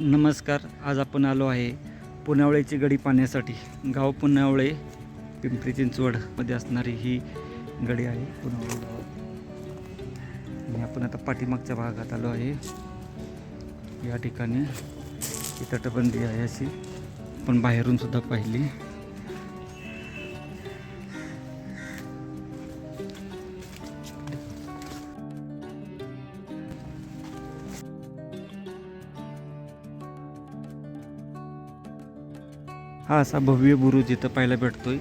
नमस्कार आज आपण आलो आहे पुनावळेची गडी पाहण्यासाठी. गाव पुनावळे पिंपरी चिंचवडमध्ये असणारी ही गडी आहे पुनावळे गावात. आणि आपण आता पाठीमागच्या भागात आलो आहे. या ठिकाणी ही तटबंदी आहे अशी. पण बाहेरून सुद्धा पाहिली. हा असा भव्य बुरुज इथं पाहायला भेटतोय.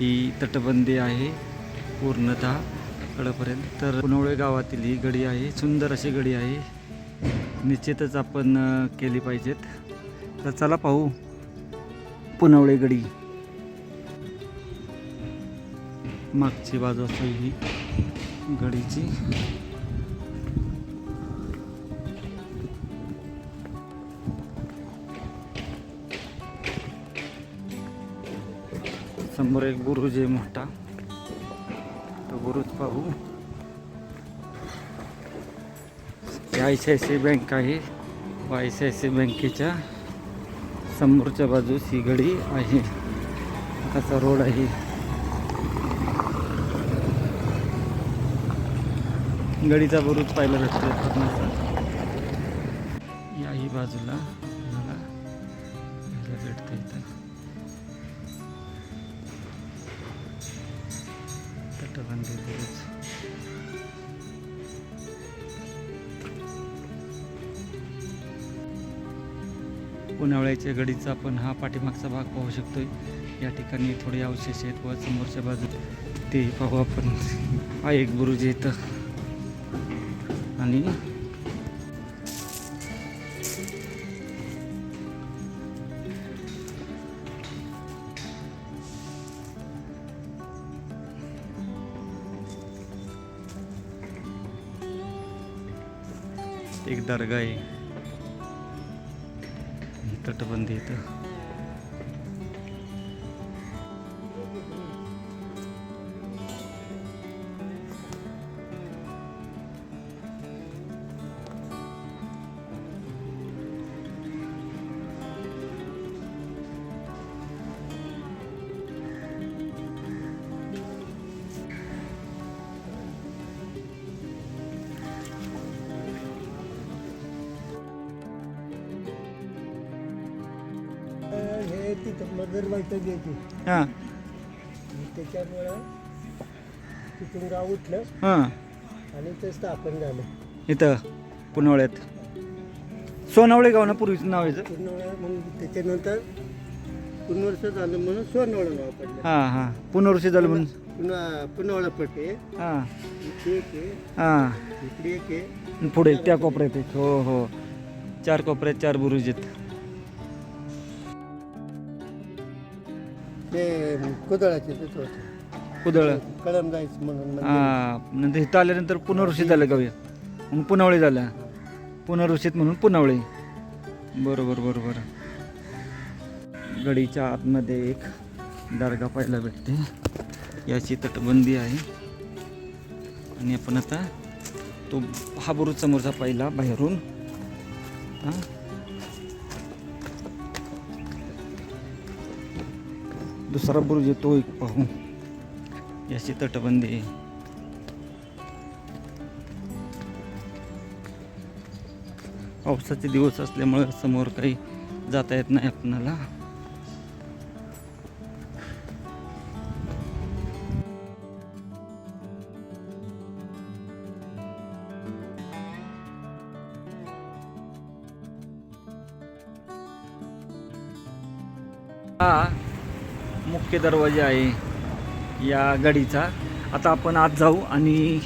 ही तटबंदी आहे पूर्णतः कडपर्यंत. तर पुनवळे गावातील ही गडी आहे सुंदर अशी गडी आहे. निश्चितच आपण केली पाहिजेत. तर चला पाहू पुनवळे गडी. मागची बाजू असतो ही गडीची. समोर एक बुरुज आहे मोठा तो बुरुज पाहू I C I C bank आहे आय सी आय सी बँकेच्या समोरच्या बाजूस ही गडी आहे असा रोड आहे गडीचा बुरुज पाहायला भेटतो पूर्णचा याही बाजूला मला येतं भेटतं इथं पुनावळ्याच्या गडीचा आपण हा पाठीमागचा भाग पाहू शकतोय. या ठिकाणी थोडे अवशेष आहेत व समोरच्या बाजूत ते पाहू आपण. हा एक बुरुज येतं आणि एक दर्गा आहे. तटबंदी इथं. मदर येते हां. त्याच्यामुळं तिथून गाव उठलं हां. आणि ते स्थापन झालं. इथं पुनवळ्यात. सोनावळे गाव ना पूर्वीचं नाव याचं पुनवळा मग त्याच्यानंतर पुनवर्ष झालं म्हणून सोनवळा नाव पडलं. हां हां. पुनर्वशी झालं म्हणून. पुन्हा पुनवळा पटे हां. इकडे एक आहे. हां. इकडे एक आहे. आणि पुढे त्या कोपऱ्यात एक. हो हो. चार कोपऱ्यात चार बुरुज आहेत. ते कुदळाचे तिथं होतं. कुदळ. कळम जायचं म्हणून मंदिर. नंतर इथं आल्यानंतर पुनर्वशी झालं गाव. मग पुनवळे झालं. पुनर्वशीत म्हणून पुनवळे. बरोबर बरोबर. गडीच्या आतमध्ये एक दर्गा पाहायला भेटते. याची तटबंदी आहे. आणि आपण आता तो हा बुरुज समोरचा पाहिला बाहेरून. हां. दुसरा बुरुज येतो एक पाहू याची तटबंदी. पावसाचे दिवस असल्यामुळे समोर काही जाता येत नाही आपणाला. हा. मुख्य दरवाजा आहे या गडीचा. आता आपण आत जाऊ आणि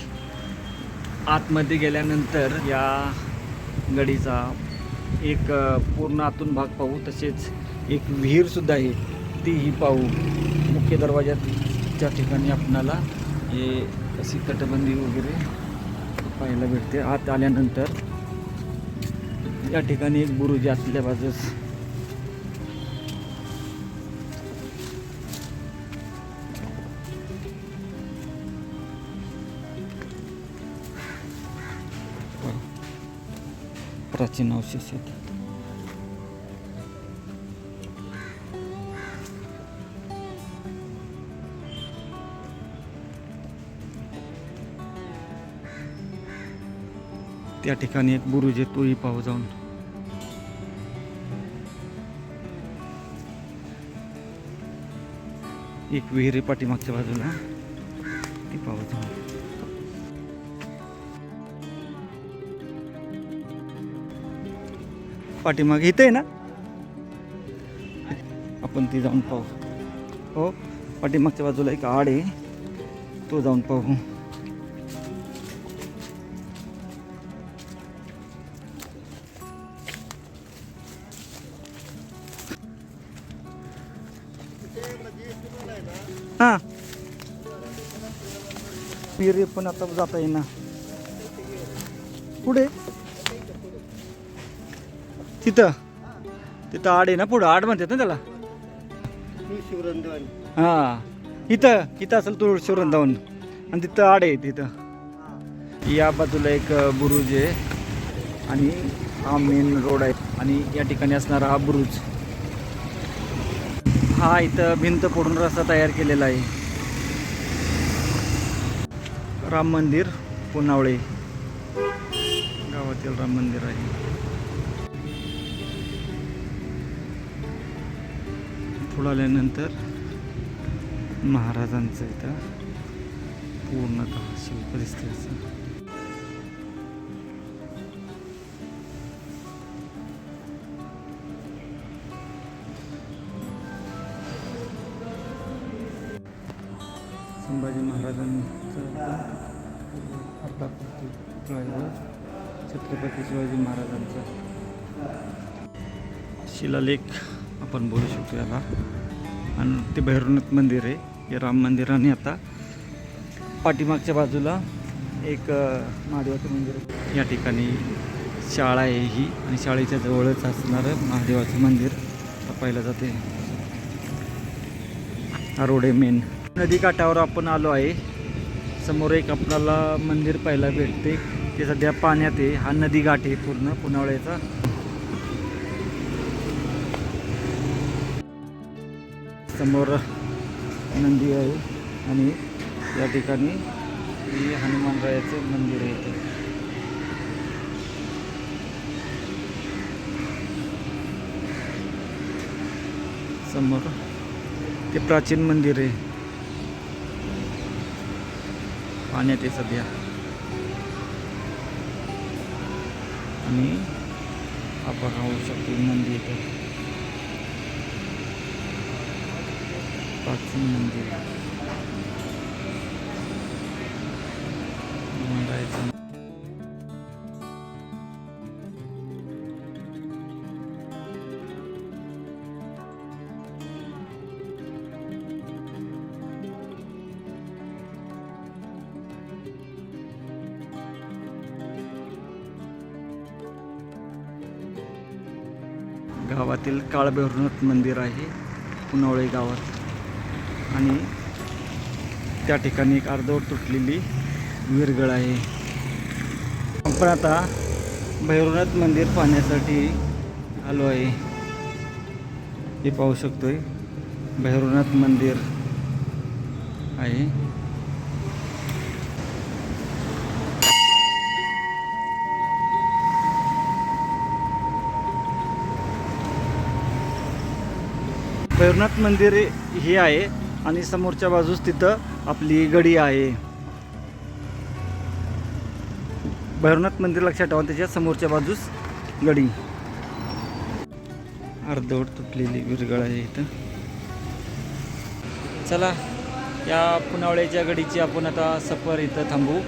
आतमध्ये गेल्यानंतर या गडीचा एक पूर्ण आतून भाग पाहू. तसेच एक विहीरसुद्धा आहे तीही पाहू. मुख्य दरवाज्याच्या ठिकाणी आपणाला हे अशी तटबंदी वगैरे पाहायला भेटते. आत आल्यानंतर या ठिकाणी एक बुरुजी असल्या आतल्या बाजूस. प्राचीन अवशेष आहेत त्या ठिकाणी एक बुरुज आहे तोही पाहू जाऊन. एक विहिरी पाठीमागच्या बाजूला ती पाहू जाऊन. पाठीमागे इथे आहे ना? आपण ती जाऊन पाहू. हो. पाठीमागच्या बाजूला एक आड आहे. तो जाऊन पाहू. हां. विहिरी पण आता जाता येईना. पुढे तिथं? तिथं आड आहे ना पुढं? आड म्हणतात ना त्याला. शिवरंधन हां. इथं इथं असेल तुळ शिवरंदावन आणि तिथं आड आहे तिथं. या बाजूला एक बुरुज आहे. आणि हा मेन रोड आहे. आणि या ठिकाणी असणारा हा बुरुज. हा इथं भिंत फोडून रस्ता तयार केलेला आहे. राम मंदिर पुनावळे. गावातील राम मंदिर आहे. पुढं आल्यानंतर महाराजांचं इथं पूर्णत शिल्प परिस्थितीचं संभाजी महाराजांचं आपला छत्रपती शिवाजी महाराजांचा शिलालेख आपण बोलू शकतो याला. आणि ते भैरवनाथ मंदिर आहे हे राम मंदिराने आता पाठीमागच्या बाजूला एक महादेवाचं मंदिर या ठिकाणी शाळा आहे ही आणि शाळेच्या जवळच असणारं महादेवाचं मंदिर. पाहिलं जाते. हा रोड आहे मेन नदी काठावर आपण आलो आहे. समोर एक आपल्याला मंदिर पाहायला भेटते. ते सध्या पाण्यात आहे. हा नदीघाट आहे पूर्ण पुनावळ्याचा. समोर नंदी आहे आणि या ठिकाणी हनुमानरायाचं मंदिर आहे इथे. समोर ते प्राचीन मंदिर आहे. पाण्यात आहे सध्या. आणि आपण राहू शकतो नंदी इथे मंदिर हनुमानरायाचं गावातील काळभैरवनाथ मंदिर आहे पुनवळे गावात. आणि त्या ठिकाणी एक अर्धवट तुटलेली विरगळ आहे. आपण आता भैरवनाथ मंदिर पाहण्यासाठी आलो आहे. हे पाहू शकतोय. भैरवनाथ मंदिर आहे. भैरवनाथ मंदिर हे आहे. आणि समोरच्या बाजूस तिथं आपली गडी आहे. भैरवनाथ मंदिर लक्षात ठेवा त्याच्या समोरच्या बाजूस गडी. अर्धवट तुटलेली विरगळ आहे इथं. चला या पुनावळ्याच्या गडीची आपण आता सफर इथं थांबू.